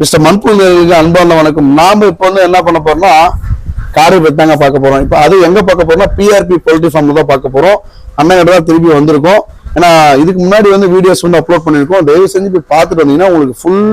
Mister மண்புல் நேர்களுக்கு அன்பான வணக்கம். நாம இப்போ வந்து என்ன பண்ண போறோம்னா காரை பத்தி தாங்க பார்க்க போறோம். இப்போ அது எங்க பார்க்க போறோம்னா பிஆர்பி போல்ட்ரி ஃபார்ம் தான் பார்க்க போறோம். அண்ணன் தான் திருப்பி வந்திருக்கோம். ஏன்னா இதுக்கு முன்னாடி வந்து வீடியோஸ் வந்து அப்லோட் பண்ணியிருக்கோம். தயவு செஞ்சு போய் பார்த்துட்டு வந்தீங்கன்னா உங்களுக்கு ஃபுல்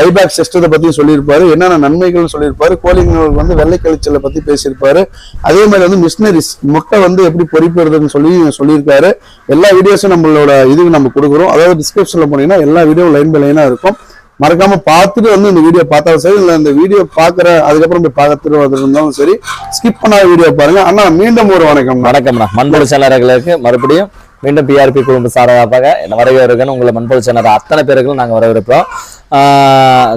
பைபேக் சிஸ்டத்தை பத்தி சொல்லியிருப்பாரு. என்னென்ன நன்மைகள் சொல்லியிருப்பாரு. கோழிங்களுக்கு வந்து வெள்ளை கழிச்சலை பத்தி பேசியிருப்பாரு. அதே மாதிரி வந்து மிஷினரிஸ் முட்டை வந்து எப்படி பொறிப்படுறதுன்னு சொல்லி சொல்லியிருக்காரு. எல்லா வீடியோஸும் நம்மளோட இதுக்கு நம்ம கொடுக்குறோம். அதாவது டிஸ்கிரிப்ஷன்ல போனீங்கன்னா எல்லா வீடியோ லைன் பை லைனா இருக்கும். மறக்காம பார்த்துட்டு வந்து இந்த வீடியோ பார்த்தாலும் சரி இல்ல இந்த வீடியோ பாக்குற அதுக்கப்புறம் போய் பார்த்துட்டு வந்து இருந்தாலும் சரி ஸ்கிப் பண்ணாத வீடியோ பாருங்க. அண்ணா மீண்டும் ஒரு வணக்கம். வணக்கம்ண்ணா மண்புழு சேனர்களுக்கு மறுபடியும் மீண்டும் பிஆர்பி குடும்ப சார்பாக என்ன வரவேற்கன்னு உங்களை மண்புழு சேனல் அத்தனை பேருக்கும் நாங்கள் வரவேற்போம்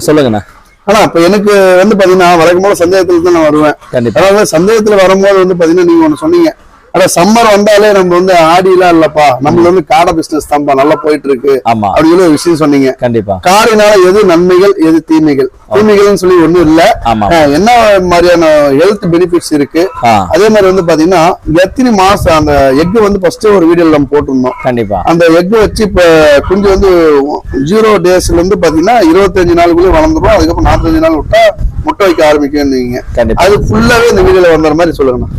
சொல்லுங்கண்ணா. ஆனா இப்ப எனக்கு வந்து பாத்தீங்கன்னா போல சந்தேகத்துல தான் நான் வருவேன். கண்டிப்பா. அதாவது சந்தேகத்துல வரும்போது வந்து பாத்தீங்கன்னா நீங்க ஒண்ணு சொன்னீங்க. ஆனா சம்மர் வந்தாலே நம்ம வந்து ஆடிலாம் இல்லப்பா. நம்மள வந்து காடை பிசினஸ் தான்ப்பா. நல்லா போயிட்டு இருக்கு. ஆமா. அப்படின்னு ஒரு விஷயம் சொன்னீங்க. கண்டிப்பா. காரினால எது நன்மைகள் எது தீமைகள்? தீமைகள்னு சொல்லி ஒண்ணும் இல்ல. என்ன மாதிரியான ஹெல்த் பெனிஃபிட்ஸ் இருக்கு? அதே மாதிரி வந்து பாத்தீங்கன்னா எத்தனை மாசம் அந்த எக் வந்து ஃபர்ஸ்ட் ஒரு வீடியோல நம்ம போட்டிருந்தோம். கண்டிப்பா. அந்த எக் வச்சு இப்ப குஞ்சு வந்து ஜீரோ டேஸ்ல இருந்து பாத்தீங்கன்னா இருபத்தஞ்சு நாளுக்குள்ளே வளர்ந்துரும். அதுக்கப்புறம் நாற்பத்தஞ்சு நாள் விட்டா முட்டை வைக்க ஆரம்பிக்கும் நீங்க. அது ஃபுல்லாவே இந்த வீடியோல வந்த மாதிரி சொல்லுங்கண்ணா.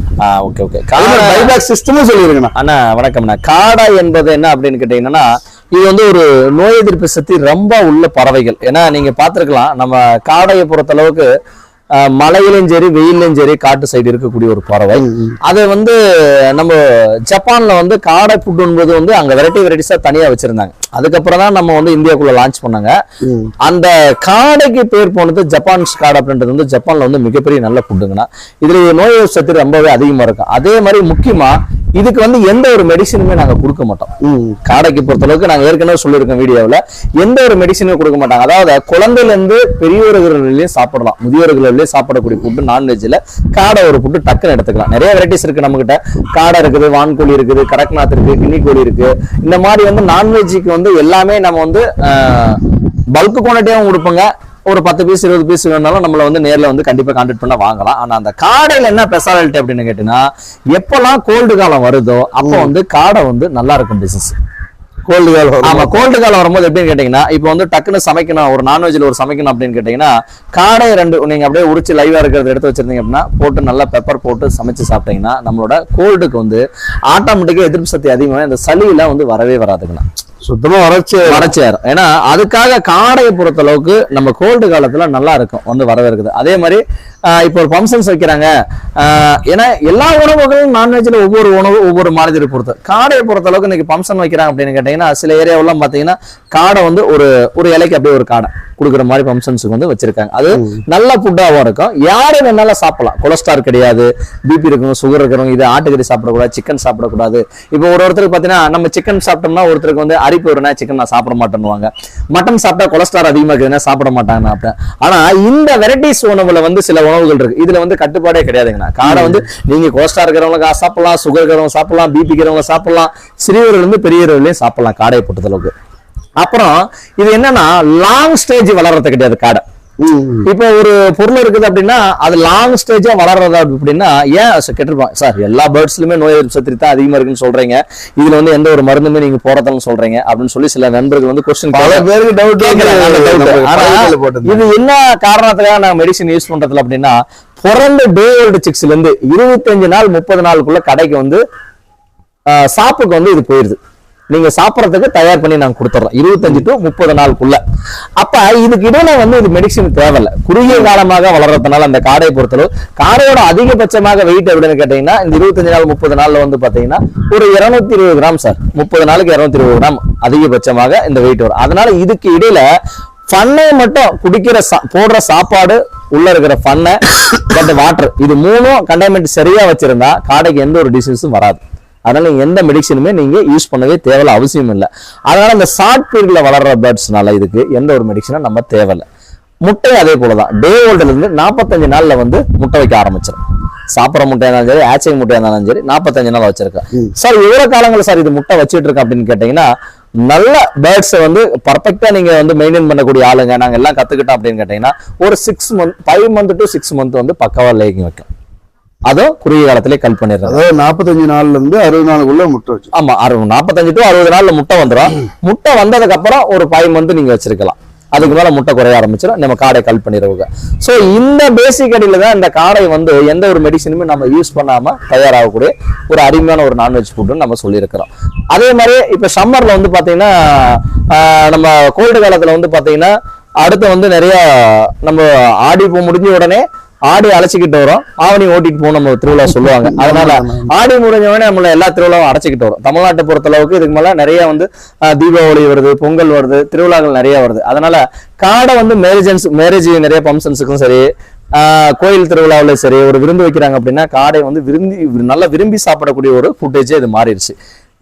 ஓகே ஓகே பைபேக் சிஸ்டமும் சொல்லிருங்கண்ணா. அண்ணா வணக்கம்ண்ணா. காடா என்பது என்ன அப்படின்னு கேட்டீங்கன்னா இது வந்து ஒரு நோய் எதிர்ப்பு சக்தி ரொம்ப உள்ள பறவைகள். ஏன்னா நீங்க பார்த்திருக்கலாம் நம்ம காடையை பொறுத்த அளவுக்கு மலையிலும் சரி வெயிலும் சரி காட்டு சைடு இருக்கக்கூடிய ஒரு பறவை. அது வந்து நம்ம ஜப்பான்ல வந்து காடை ஃபுட் என்பது வந்து அங்க வெரைட்டி வெரைட்டிஸா தனியா வச்சிருந்தாங்க. அதுக்கப்புறம் தான் நம்ம வந்து இந்தியாக்குள்ள லான்ச் பண்ணாங்க. அந்த காடைக்கு பேர் போனது ஜப்பான்ஸ் காடை அப்படின்றது வந்து ஜப்பான்ல வந்து மிகப்பெரிய நல்ல ஃபுட்டுங்கண்ணா இதுல நோய் சக்தி ரொம்பவே அதிகமா இருக்கும். அதே மாதிரி முக்கியமா இதுக்கு வந்து எந்த ஒரு மெடிசனுமே நாங்க கொடுக்க மாட்டோம். காடைக்கு பொறுத்த அளவுக்கு நாங்க ஏற்கனவே சொல்லியிருக்கோம் வீடியோவில். எந்த ஒரு மெடிசனும் கொடுக்க மாட்டாங்க. அதாவது குழந்தையில இருந்து பெரியவர்களையும் சாப்பிடலாம். முதியோர்களையும் சாப்பிடக்கூடிய ஃபுட்டு நான்வெஜ்ல காடை ஒரு ஃபுட்டு டக்குன்னு எடுத்துக்கலாம். நிறைய வெரைட்டிஸ் இருக்கு நம்ம கிட்ட காடை இருக்குது வான்கோழி இருக்குது கடக்நாத் இருக்கு கிண்ணி கோழி இருக்கு. இந்த மாதிரி வந்து நான்வெஜ்ஜுக்கு வந்து எல்லாமே நம்ம வந்து பல்க் குவான்டிட்டியாகவும் கொடுப்போங்க. ஒரு பத்து பீஸ் இருபது பீஸ் வேணாலும் நம்மள வந்து நேர்ல வந்து கண்டிப்பா கான்டாக்ட் பண்ண வாங்கலாம். ஆனா அந்த காடையில என்ன ஸ்பெஷாலிட்டி அப்படின்னு கேட்டீங்கன்னா எப்பெல்லாம் கோல்டு காலம் வருதோ அப்போ வந்து காடை வந்து நல்லா இருக்கும் பிசினஸ் கோல்டு கால் வரும்? ஆமா கோல்டு காலம் வரும்போது எப்படின்னு கேட்டீங்கன்னா இப்போ வந்து டக்குன்னு சமைக்கணும் ஒரு நான்வெஜ்ல ஒரு சமைக்கணும் அப்படின்னு கேட்டீங்கன்னா காடை ரெண்டு நீங்க அப்படியே உரிச்சு லைவா இருக்கிறத எடுத்து வச்சிருந்தீங்க அப்படின்னா போட்டு நல்லா பெப்பர் போட்டு சமைச்சு சாப்பிட்டீங்கன்னா நம்மளோட கோல்டுக்கு வந்து ஆட்டோமேட்டிக்கா எதிர்ப்பு சக்தி அதிகமாக இந்த சளியெல்லாம் வந்து வரவே வராதுங்கண்ணா. சுத்தமா வறட்சி வறட்சியாயிரும் ஏன்னா அதுக்காக காடையை பொறுத்த அளவுக்கு நம்ம கோல்டு காலத்துல நல்லா இருக்கும். வந்து வரவேற்குது. அதே மாதிரி இப்போ ஒரு ஃபங்க்ஷன்ஸ் வைக்கிறாங்க. ஏன்னா எல்லா உணவுகளும் நான்வெஜ்ல ஒவ்வொரு உணவு ஒவ்வொரு மாதிரி பொறுத்து. காடையை பொறுத்த அளவுக்கு இன்னைக்கு ஃபங்க்ஷன் வைக்கிறாங்க அப்படின்னு கேட்டீங்கன்னா சில ஏரியாவெல்லாம் பாத்தீங்கன்னா காடை வந்து ஒரு ஒரு இலைக்கு அப்படியே ஒரு காடை கொடுக்குற மாதிரி ஃபங்க்ஷன்ஸுக்கு வந்து வச்சிருக்காங்க. அது நல்ல ஃபுட்டாகவும் இருக்கும். யாரு வேணாலும் சாப்பிடலாம். கொலஸ்ட்ரால் கிடையாது பிபி இருக்கணும் சுகர் இருக்கிறவங்க இது ஆட்டுக்கறி சாப்பிடக்கூடாது சிக்கன் சாப்பிடக்கூடாது. இப்போ ஒரு ஒருத்தருக்கு பார்த்தீங்கன்னா நம்ம சிக்கன் சாப்பிட்டோம்னா ஒருத்தருக்கு வந்து அரிப்பு வரும்னா சிக்கன் நான் சாப்பிட மாட்டேன்னுவாங்க. மட்டன் சாப்பிட்டா கொலஸ்ட்ரால் அதிகமா இருக்குதுன்னா சாப்பிட மாட்டாங்க அப்படி ஆனா இந்த வெரைட்டிஸ் உணவுல வந்து சில உணவுகள் இருக்கு. இதுல வந்து கட்டுப்பாடே கிடையாதுங்கண்ணா. காடை வந்து நீங்க கோஸ்டா இருக்கிறவங்க சாப்பிடலாம் சுகர் இருக்கிறவங்க சாப்பிடலாம் பிபி இருக்கிறவங்க சாப்பிடலாம் சிறியவர்கள் இருந்து பெரியவர்களையும் சாப்பிடலாம் காடையை பொறுத்த அளவுக்கு அப்புறம் இது என்னன்னா லாங் ஸ்டேஜ் வளர்றது கிடையாது காடை. இப்போ ஒரு பொருள் இருக்குது அப்படின்னா அது லாங் ஸ்டேஜா வளர்றதா அப்படின்னா ஏன் கேட்டிருப்பாங்க? சார் எல்லா பேர்ட்ஸ்லயுமே நோய் எதிர்ப்பு சக்தி தான் அதிகமா இருக்குன்னு சொல்றீங்க. இதுல வந்து எந்த ஒரு மருந்துமே நீங்க போறதான்னு சொல்றீங்க அப்படின்னு சொல்லி சில நண்பர்கள் வந்து கொஸ்டின் பல பேருக்கு டவுட் இது என்ன காரணத்துக்காக நான் மெடிசன் யூஸ் பண்றதுல அப்படின்னா பிறந்த டே ஓல்டு சிக்ஸ்ல இருந்து இருபத்தஞ்சு நாள் முப்பது நாளுக்குள்ள கடைக்கு வந்து சாப்புக்கு வந்து இது போயிருது. நீங்க சாப்பிடறதுக்கு தயார் பண்ணி நாங்க கொடுத்துறோம் இருபத்தஞ்சு டு முப்பது நாளுக்குள்ள. அப்ப இதுக்கு இடையில வந்து இது மெடிசின் தேவையில்ல. குறுகிய காலமாக வளர்றதுனால அந்த காடை பொறுத்தளவு காடையோட அதிகபட்சமாக வெயிட் எப்படின்னு கேட்டீங்கன்னா இந்த இருபத்தஞ்சு நாள் முப்பது நாள்ல வந்து பாத்தீங்கன்னா ஒரு இருநூத்தி இருபது கிராம் சார் முப்பது நாளுக்கு இருநூத்தி இருபது கிராம் அதிகபட்சமாக இந்த வெயிட் வரும். அதனால இதுக்கு இடையில ஃபன்னை மட்டும் குடிக்கிற சா- போடுற சாப்பாடு உள்ள இருக்கிற ஃபன்னை பட் வாட்டர் இது மூணும் கண்டைன்மெண்ட் சரியா வச்சிருந்தா காடைக்கு எந்த ஒரு டிசீஸும் வராது. அதனால எந்த மெடிசனுமே நீங்க யூஸ் பண்ணவே தேவையில்ல அவசியம் இல்லை. அதனால இந்த ஷார்ட் பீரியட்ல வளர்ற பேர்ட்ஸ்னால இதுக்கு எந்த ஒரு மெடிசனும் நம்ம தேவையில்லை. முட்டை அதே போலதான். டே ஓல்டுல இருந்து நாற்பத்தஞ்சு நாள்ல வந்து முட்டை வைக்க ஆரம்பிச்சிடும் சாப்பிட்ற முட்டையா இருந்தாலும் சரி ஆச்சை முட்டையா இருந்தாலும் சரி நாற்பத்தஞ்சு நாள் வச்சிருக்கேன் சார் எவ்வளவு காலங்கள் சார் இது முட்டை வச்சிட்டு இருக்கேன் அப்படின்னு கேட்டீங்கன்னா நல்ல பேர்ட்ஸை வந்து பர்ஃபெக்டா நீங்க வந்து மெயின்டைன் பண்ணக்கூடிய ஆளுங்க நாங்க எல்லாம் கத்துக்கிட்டோம் அப்படின்னு கேட்டீங்கன்னா ஒரு six month five month to six month வந்து பக்காவா லேகிங் வைக்கும். அதுவும் குறுகிய காலத்திலே கல் பண்ணிடுறாங்க. அதாவது நாற்பத்தஞ்சு நாள்ல இருந்து அறுபது நாளுக்குள்ள முட்டை வச்சு. ஆமா அறுபது நாற்பத்தஞ்சு டு அறுபது நாள்ல முட்டை வந்துடும் முட்டை வந்ததுக்கு அப்புறம் ஒரு ஃபைவ் மந்த் நீங்க வச்சிருக்கலாம். அதுக்கு மேல முட்டை குறைய ஆரம்பிச்சிடும் நம்ம காடை கல் பண்ணிடுவாங்க ஸோ இந்த பேசிக் அடியில தான் இந்த காடை வந்து எந்த ஒரு மெடிசனுமே நம்ம யூஸ் பண்ணாம தயாராகக்கூடிய ஒரு அருமையான ஒரு நான்வெஜ் ஃபுட்னு நம்ம சொல்லியிருக்கிறோம். அதே மாதிரி இப்ப சம்மர்ல வந்து பாத்தீங்கன்னா ஆஹ் நம்ம கோல்டு காலத்துல வந்து பாத்தீங்கன்னா அடுத்து வந்து நிறைய நம்ம ஆடி முடிஞ்ச உடனே ஆடி அழைச்சிக்கிட்டு வரும். ஆவணி ஓட்டிட்டு போகணும் நம்ம திருவிழா சொல்லுவாங்க. அதனால ஆடி முடிஞ்சவனே நம்மள எல்லா திருவிழாவும் அடைச்சிக்கிட்டு வரும். தமிழ்நாட்டை பொறுத்த அளவுக்கு இதுக்கு மேல நிறைய வந்து தீபாவளி வருது பொங்கல் வருது திருவிழாக்கள் நிறைய வருது. அதனால காடை வந்து மேரேஜன்ஸ் மேரேஜ் நிறைய ஃபங்க்ஷன்ஸுக்கும் சரி கோயில் திருவிழாவில் சரி ஒரு விருந்து வைக்கிறாங்க அப்படின்னா காடை வந்து விரும்பி நல்லா விரும்பி சாப்பிடக்கூடிய ஒரு ஃபுட்டேஜே இது மாறிடுச்சு.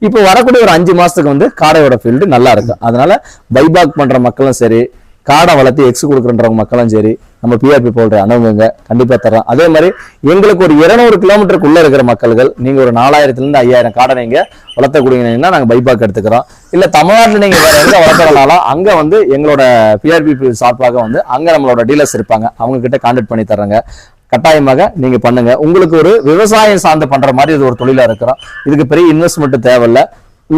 இப்போ வரக்கூடிய ஒரு அஞ்சு மாசத்துக்கு வந்து காடையோட ஃபீல்டு நல்லா இருக்கும் அதனால பைபாக் பண்ற மக்களும் சரி காடை வளர்த்து எக்ஸ் கொடுக்குறன்றவங்க மக்களும் சரி நம்ம பிஆர்பி போடுற அனுபவங்க கண்டிப்பா தரோம் அதே மாதிரி எங்களுக்கு ஒரு இருநூறு கிலோமீட்டருக்குள்ள இருக்கிற மக்கள்கள் நீங்க ஒரு நாலாயிரத்துல இருந்து ஐயாயிரம் காடை நீங்க வளர்த்தக்கூடியீங்கன்னா நாங்க பைபாக் எடுத்துக்கிறோம். இல்ல தமிழ்நாட்டுல நீங்க வேற எங்க வளர்த்துறனாலும் அங்க வந்து எங்களோட பிஆர்பி சார்பாக வந்து அங்க நம்மளோட டீலர்ஸ் இருப்பாங்க. அவங்க கிட்ட கான்டாக்ட் பண்ணி தர்றாங்க. கட்டாயமாக நீங்க பண்ணுங்க. உங்களுக்கு ஒரு விவசாயம் சார்ந்து பண்ற மாதிரி இது ஒரு தொழிலா இருக்கிறோம். இதுக்கு பெரிய இன்வெஸ்ட்மெண்ட் தேவையில்ல.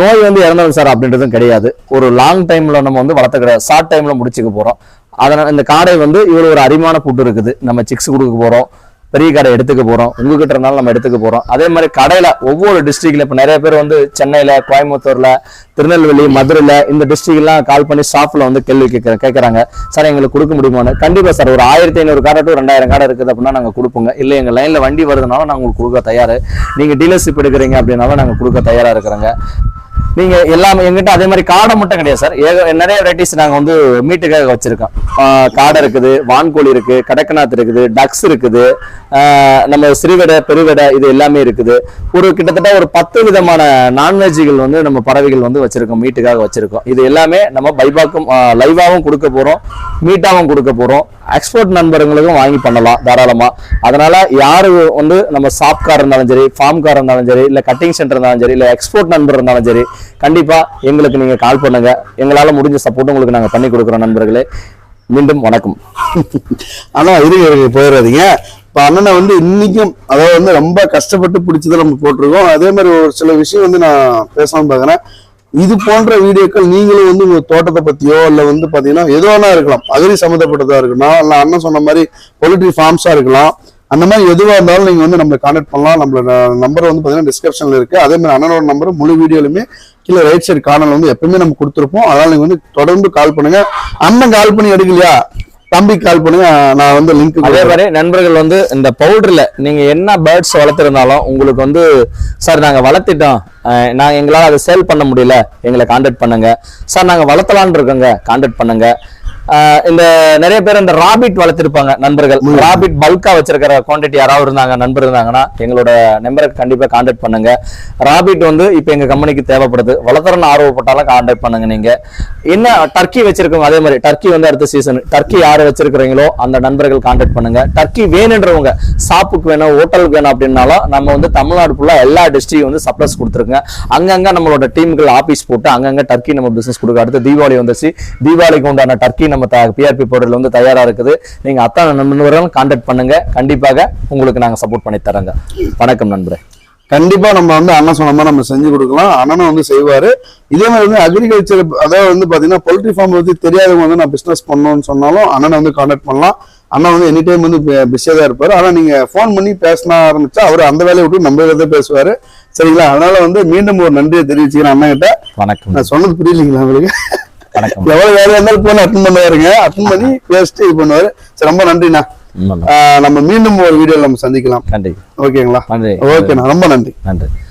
நோய் வந்து இறந்தது சார் அப்படின்றதும் கிடையாது. ஒரு லாங் டைம்ல நம்ம வந்து வளர்த்துக்கிற ஷார்ட் டைம்ல முடிச்சுக்க போறோம். அதனால் இந்த காடை வந்து இவ்வளோ ஒரு அரிமான புட்டு இருக்குது. நம்ம சிக்ஸ் கொடுக்க போகிறோம் பெரிய கடை எடுத்துக்க போகிறோம் உங்ககிட்ட இருந்தாலும் நம்ம எடுத்துக்க போகிறோம் அதே மாதிரி கடையில் ஒவ்வொரு டிஸ்ட்ரிக்டில் இப்போ நிறைய பேர் வந்து சென்னையில் கோயம்புத்தூரில் திருநெல்வேலி மதுரையில் இந்த டிஸ்ட்ரிக்ட்லாம் கால் பண்ணி ஸ்டாஃப்ல வந்து கேள்வி கேட்க கேட்குறாங்க. சார் எங்களுக்கு கொடுக்க முடியுமான்னு? கண்டிப்பாக சார். ஒரு ஆயிரத்தி ஐநூறு காடை டு ரெண்டாயிரம் காடை இருக்குது அப்படின்னா நாங்கள் கொடுப்போங்க. இல்லை எங்கள் லைனில் வண்டி வருதுனாலும் நாங்கள் உங்களுக்கு கொடுக்க தயார். நீங்கள் டீலர்ஷிப் எடுக்கிறீங்க அப்படின்னாலும் நாங்கள் கொடுக்க தயாராக இருக்கிறோங்க. நீங்க எல்லாமே எங்கிட்ட அதே மாதிரி காடை மட்டும் கிடையாது சார் ஏக நிறைய வெரைட்டிஸ் நாங்க வந்து மீட்டுக்காக வச்சிருக்கோம். காடை இருக்குது வான்கோழி இருக்கு கடக்கநாத் இருக்குது டக்ஸ் இருக்குது நம்ம சிறுவிடை பெருவிடை இது எல்லாமே இருக்குது. ஒரு கிட்டத்தட்ட ஒரு பத்து விதமான நான்வெஜ்கள் வந்து நம்ம பறவைகள் வந்து வச்சிருக்கோம் மீட்டுக்காக வச்சிருக்கோம். இது எல்லாமே நம்ம பைபாக்கும் லைவாகவும் கொடுக்க போறோம் மீட்டாகவும் கொடுக்க போறோம். எக்ஸ்போர்ட் நண்பர்களுக்கும் வாங்கி பண்ணலாம் தாராளமா. அதனால யாரு வந்து நம்ம ஷாப்கார் இருந்தாலும் சரி ஃபார்ம்காரர் இருந்தாலும் சரி இல்ல கட்டிங் சென்டர் இருந்தாலும் சரி இல்ல எக்ஸ்போர்ட் நண்பர் இருந்தாலும் சரி கண்டிப்பாக எங்களுக்கு நீங்கள் கால் பண்ணுங்க. எங்களால் முடிஞ்ச சப்போர்ட் உங்களுக்கு நாங்கள் பண்ணி கொடுக்குறோம் நண்பர்களே. மீண்டும் வணக்கம். ஆனால் இருங்க இருங்க போயிடாதீங்க. இப்போ அண்ணனை வந்து இன்னைக்கும் அதாவது வந்து ரொம்ப கஷ்டப்பட்டு பிடிச்சதை நம்ம போட்டிருக்கோம். அதே மாதிரி ஒரு சில விஷயம் வந்து நான் பேசாமல் பார்க்குறேன் இது போன்ற வீடியோக்கள் நீங்களும் வந்து உங்க தோட்டத்தை பத்தியோ இல்ல வந்து பாத்தீங்கன்னா எது வேணா இருக்கலாம். அகரி சம்மந்தப்பட்டதா இருக்கலாம். இல்ல அண்ணன் சொன்ன மாதிரி பொலிட்ரி ஃபார்ம்ஸா இருக்கலாம். அந்த மாதிரி எதுவா இருந்தாலும் நீங்க வந்து நம்மளை கான்டாக்ட் பண்ணலாம். நம்மளோட நம்பர் வந்து பாத்தீங்கன்னா டிஸ்கிரிப்ஷன்ல இருக்கு. அதே மாதிரி அண்ணனோட நம்பர் முழு வீடியோலுமே கீழே ரைட் சைடு கார்னர்ல வந்து எப்பவுமே நம்ம கொடுத்துருப்போம். அதனால நீங்க வந்து தொடர்ந்து கால் பண்ணுங்க. அண்ணன் கால் பண்ணி எடுக்கலையா? தம்பி கால் பண்ணுங்க. நான் வந்து லிங்க் அதே மாதிரி நண்பர்கள் வந்து இந்த பவுடர்ல நீங்க என்ன பேர்ட்ஸ் வளர்த்துருந்தாலும் உங்களுக்கு வந்து சார் நாங்க வளர்த்திட்டோம். நாங்க எங்களால அதை சேல் பண்ண முடியல. எங்களை கான்டாக்ட் பண்ணுங்க. சார் நாங்க வளர்த்தலாம்னு இருக்கோங்க. கான்டாக்ட் பண்ணுங்க. இந்த நிறைய பேர் இந்த ராபிட் வளர்த்திருப்பாங்க நண்பர்கள். ராபிட் பல்கா வச்சிருக்கிற குவாண்டிட்டி யாராவது இருந்தாங்க நண்பர் இருந்தாங்கன்னா எங்களோட நம்பருக்கு கண்டிப்பா கான்டாக்ட் பண்ணுங்க. ராபிட் வந்து இப்போ எங்க கம்பெனிக்கு தேவைப்படுது. வளர்த்துறன்னு ஆர்வப்பட்டாலும் கான்டாக்ட் பண்ணுங்க நீங்க. என்ன டர்க்கி வச்சிருக்கோங்க அதே மாதிரி டர்க்கி வந்து அடுத்த சீசன் டர்க்கி யாரு வச்சிருக்கிறீங்களோ அந்த நண்பர்கள் கான்டாக்ட் பண்ணுங்க. டர்க்கி வேணுன்றவங்க சாப்புக்கு வேணும் ஹோட்டலுக்கு வேணும் அப்படின்னாலும் நம்ம வந்து தமிழ்நாடு ஃபுல்லா எல்லா டிஸ்ட்ரிக்ட் வந்து சப்ளஸ் கொடுத்துருங்க. அங்கங்க நம்மளோட டீமுகள் ஆபீஸ் போட்டு அங்கங்க டர்க்கி நம்ம பிசினஸ் கொடுக்க. அடுத்து தீபாவளி வந்துச்சு தீபாவளிக்கு உண்டான டர்க்கி நம்ம பிஆர்பி போர்டல் வந்து தயாரா இருக்குது. நீங்க அத்தனை நண்பர்களும் கான்டாக்ட் பண்ணுங்க. கண்டிப்பாக உங்களுக்கு நாங்க சப்போர்ட் பண்ணி தரங்க வணக்கம் நண்பரே. கண்டிப்பா நம்ம வந்து அண்ணன் சொன்ன மாதிரி நம்ம செஞ்சு கொடுக்கலாம். அண்ணனும் வந்து செய்வாரு. இதே மாதிரி வந்து அக்ரிகல்ச்சர் அதாவது வந்து பாத்தீங்கன்னா பொல்ட்ரி ஃபார்ம் பத்தி தெரியாதவங்க வந்து நான் பிசினஸ் பண்ணணும்னு சொன்னாலும் அண்ணனை வந்து கான்டாக்ட் பண்ணலாம். அண்ணன் வந்து எனி டைம் வந்து பிஸியாக தான் இருப்பாரு. ஆனா நீங்க ஃபோன் பண்ணி பேசின ஆரம்பிச்சா அவர் அந்த வேலையை விட்டு நம்ம இதை பேசுவாரு. சரிங்களா? அதனால வந்து மீண்டும் ஒரு நன்றியை தெரிவிச்சுக்கிறேன் அண்ணன் கிட்ட வணக்கம். நான் சொன்னது புரியலீங்களா உங்களுக்கு? எவ்வளவு வேலையா இருந்தாலும் போன் அட்டன் பண்ணுவாருங்க அட்டன் பண்ணி பேசிட்டு இது பண்ணுவாரு. சரி ரொம்ப நன்றிண்ணா. நம்ம மீண்டும் ஒரு வீடியோல நம்ம சந்திக்கலாம். நன்றி ஓகேங்களா? ஓகேண்ணா. ரொம்ப நன்றி. நன்றி.